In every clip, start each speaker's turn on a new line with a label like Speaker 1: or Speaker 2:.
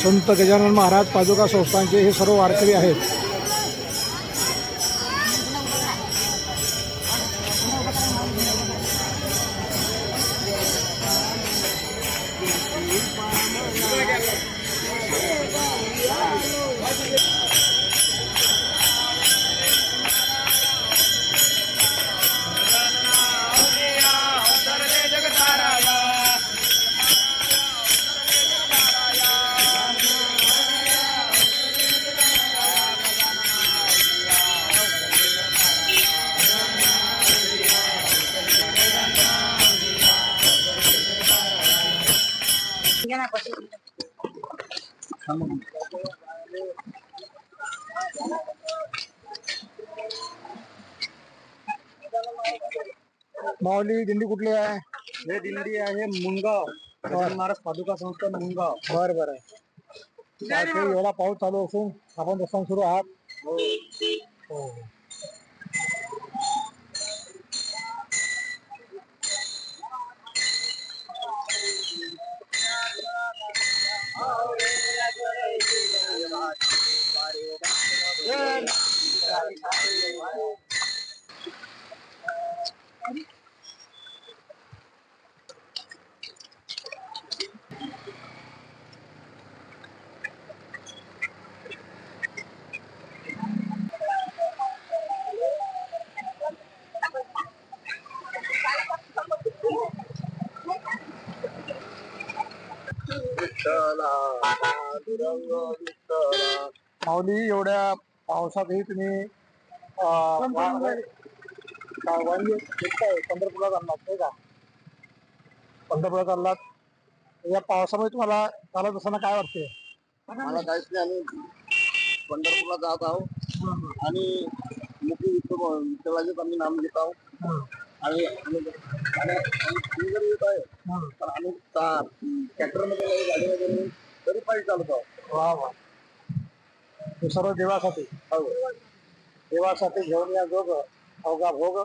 Speaker 1: संत गजानन महाराज पादुका संस्थान के सर्व वारकारी आहेत. माऊली दिंडी कुठली आहे?
Speaker 2: हे दिंडी आहे मुंगाव गजानन महाराज पादुका संस्थान मुंगाव
Speaker 1: बरं बरं. एवढा पाऊस चालू असून आपण रस्ता सुरू आहात. हो. Yeah. माऊली एवढ्या पावसातही तुम्ही पंढरपूरला चाललात नाही का? पंढरपूरला चाललात या पावसामुळे तुम्हाला चालत असताना काय वाटते
Speaker 2: मला काहीच नाही आम्ही पंढरपूरला जात आहोत आणि मुखी विठ्ठल विठ्ठलाचेच आम्ही नाम घेत आहोत आणि आम्ही आणि आम्ही जरी येत आहे तर आम्ही ट्रॅक्टरमध्ये नाही, गाडी वगैरे तरी पायी चालत आहोत.
Speaker 1: वा वा. हे सर्व देवासाठी. देवासाठी घेऊन या जोग. अवघा भोग.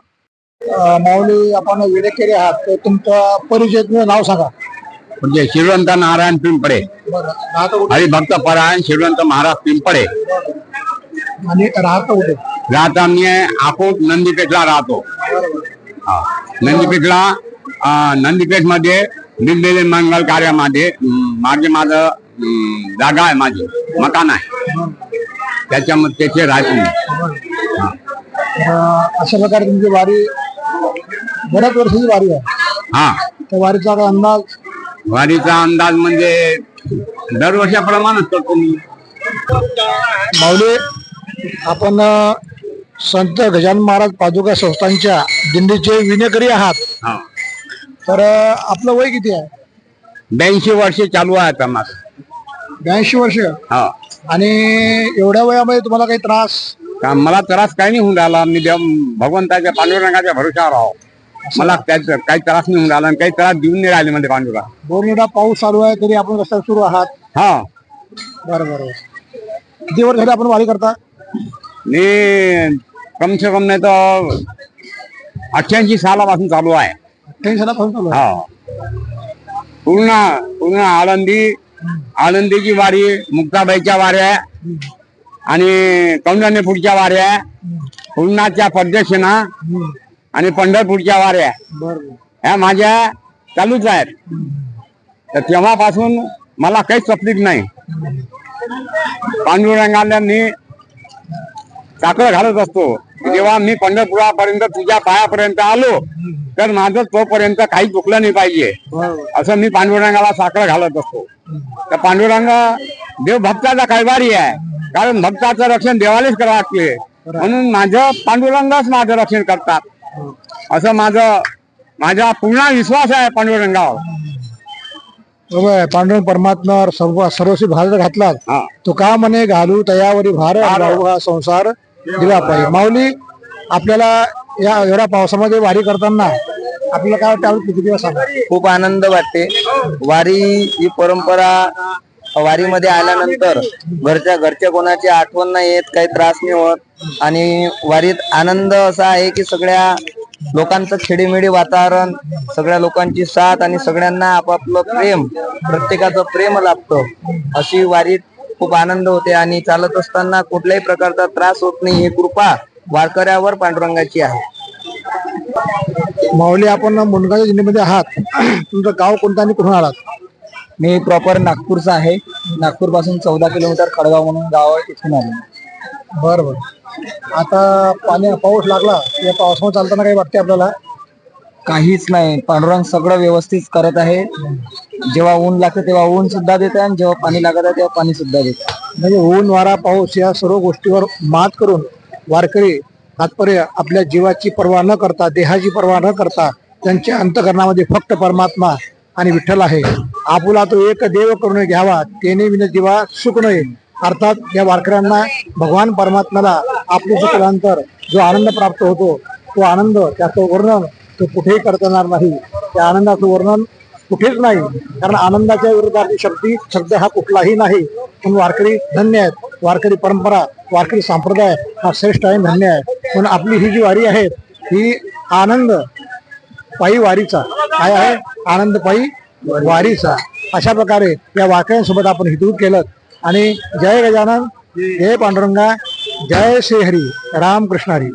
Speaker 1: माऊली आपण विडेकेरी आहात. तर तुमचं परिचय तुमचं नाव सांगा.
Speaker 3: म्हणजे शिरवंत नारायण पिंपळे
Speaker 1: बरं. राहतं कुठे?
Speaker 3: हरिभक्त परायण शिरवंत महाराज पिंपळे
Speaker 1: आणि राहतं कुठे?
Speaker 3: राहत आम्ही अकोट नंदीपेठला राहतो. हा. नंदीपेठला नंदीपेठमध्ये दिलेले मंगल कार्यामध्ये मागे माझं जागा आहे माझी मकान आहे. त्याच्यामध्ये त्याचे राहतो
Speaker 1: अशा प्रकारे तुमची वारी बऱ्याच वर्षाची वारी आहे.
Speaker 3: हा.
Speaker 1: त्या वारीचा अंदाज?
Speaker 3: वारीचा अंदाज म्हणजे दरवर्षाप्रमाणेच करतो मी
Speaker 1: माऊली आपण संत गजानन महाराज पादुका संस्थांच्या दिंडीचे विनेकरी आहात.
Speaker 3: हा.
Speaker 1: तर अं, आपलं वय किती आहे?
Speaker 3: ब्याऐंशी वर्षे चालू आहे आता माझं.
Speaker 1: ब्याऐंशी वर्ष?
Speaker 3: हा.
Speaker 1: आणि एवढ्या वयामध्ये तुम्हाला काही त्रास?
Speaker 3: का मला त्रास काही नाही होऊन राहिला. मी देव भगवंताच्या पांडुरंगाच्या भरोशावर आहो. मला त्याच काही त्रास नाही होऊन राहिला आणि काही त्रास देऊन नाही राहिले म्हणजे पांडुरा
Speaker 1: दोन वेळा पाऊस चालू आहे तरी आपण रस्त्यावर सुरू आहात.
Speaker 3: हा.
Speaker 1: बरं बरं. किती वर्ष झाले आपण वारी करता?
Speaker 3: मी कम से कम नाही तर अठ्ठ्याऐंशी सालापासून चालू आहे.
Speaker 1: टेन्शन चालू आहे?
Speaker 3: हा. पूर्ण पूर्ण आळंदी आळंदीची वारी मुक्ताबाईच्या वाऱ्या आणि कौंडण्यपूरच्या वाऱ्या पूर्णाच्या प्रदक्षिणा. आणि पंढरपूरच्या वाऱ्या. ह्या माझ्या चालूच आहेत. तर तेव्हापासून मला काहीच तकलीफ नाही. पांडुरंगाला मी साखर घालत असतो. जेव्हा मी पंढरपुरापर्यंत तुझ्या पायापर्यंत आलो तर माझं तोपर्यंत काही चुकलं नाही पाहिजे. असं मी पांडुरंगाला साखर घालत असतो. तर पांडुरंग देव भक्ताचा कैवारी आहे. कारण भक्ताचं रक्षण देवालाच करावं लागते. म्हणून माझं पांडुरंगच माझं रक्षण करतात. असं माझं माझा पूर्ण विश्वास आहे पांडुरंगावर.
Speaker 1: पांडुरंग परमात्म्यावर सर्व सर्वस्वी भारत घातला तो का म्हणे घालू तयावरी भार हा संसार. दिला पाहिजे. माऊली आपल्याला या एवढ्या पावसामध्ये वारी करताना आपल्याला काय वाटतं? किती दिवस
Speaker 2: खूप आनंद वाटते. वारी ही परंपरा
Speaker 4: वारीमध्ये आल्यानंतर घरच्या घरच्या कोणाची आठवण नाही येत काही त्रास नाही होत. आणि वारीत आनंद असा आहे की सगळ्या लोकांचं खेडीमेडी वातावरण सगळ्या लोकांची साथ आणि सगळ्यांना आपापलं प्रेम प्रत्येकाचं प्रेम लाभतं. अशी वारीत खूप आनंद होते आणि चालत असताना कुठल्याही प्रकारचा त्रास होत नाही. ही कृपा वारकऱ्यावर पांडुरंगाची आहे.
Speaker 1: माऊली आपण मुनगाव जिल्ह्यामध्ये आहात. तुमचं गाव कोणतं आणि कुठून आलात?
Speaker 4: मी प्रॉपर नागपूरचा आहे. नागपूरपासून चौदा किलोमीटर खडगाव म्हणून गाव आहे तिथून आलो.
Speaker 1: बरं बरं. आता पाणी पाऊस लागला. या पावसामध्ये चालताना काही वाटते आपल्याला?
Speaker 4: काहीच नाही. पांडुरंग सगळं व्यवस्थित करत आहे. जेव्हा ऊन लागतं तेव्हा ऊन सुद्धा देत आहे आणि जेव्हा पाणी लागत आहे तेव्हा पाणी सुद्धा देत आहे
Speaker 1: म्हणजे ऊन वारा पाऊस या सर्व गोष्टीवर मात करून वारकरी तात्पर्य आपल्या जीवाची पर्वा न करता देहाची पर्वा न करता त्यांच्या अंतकरणामध्ये फक्त परमात्मा आणि विठ्ठल आहे. आपुला तो एक देव करून घ्यावा तेने विन जीवा सुख नये. अर्थात या वारकऱ्यांना भगवान परमात्म्याला आपले केल्यानंतर जो आनंद प्राप्त होतो तो आनंद त्याचं वर्णन तो कुठेही करता येणार नाही. त्या आनंदाचं वर्णन कुठेच नाही. कारण आनंदाच्या विरोधातील शब्दी शब्द हा कुठलाही नाही. पण वारकरी धन्य आहेत. वारकरी परंपरा वारकरी संप्रदाय हा श्रेष्ठ आहे धन्य आहे. पण आपली ही जी वारी आहे ही आनंद पायी वारीचा. काय आहे? आनंद पायी वारीचा. अशा प्रकारे या वारकऱ्यांसोबत आपण हितूत केलं. आणि जय गजानन जय पांडुरंगा जय श्री हरी राम हरी.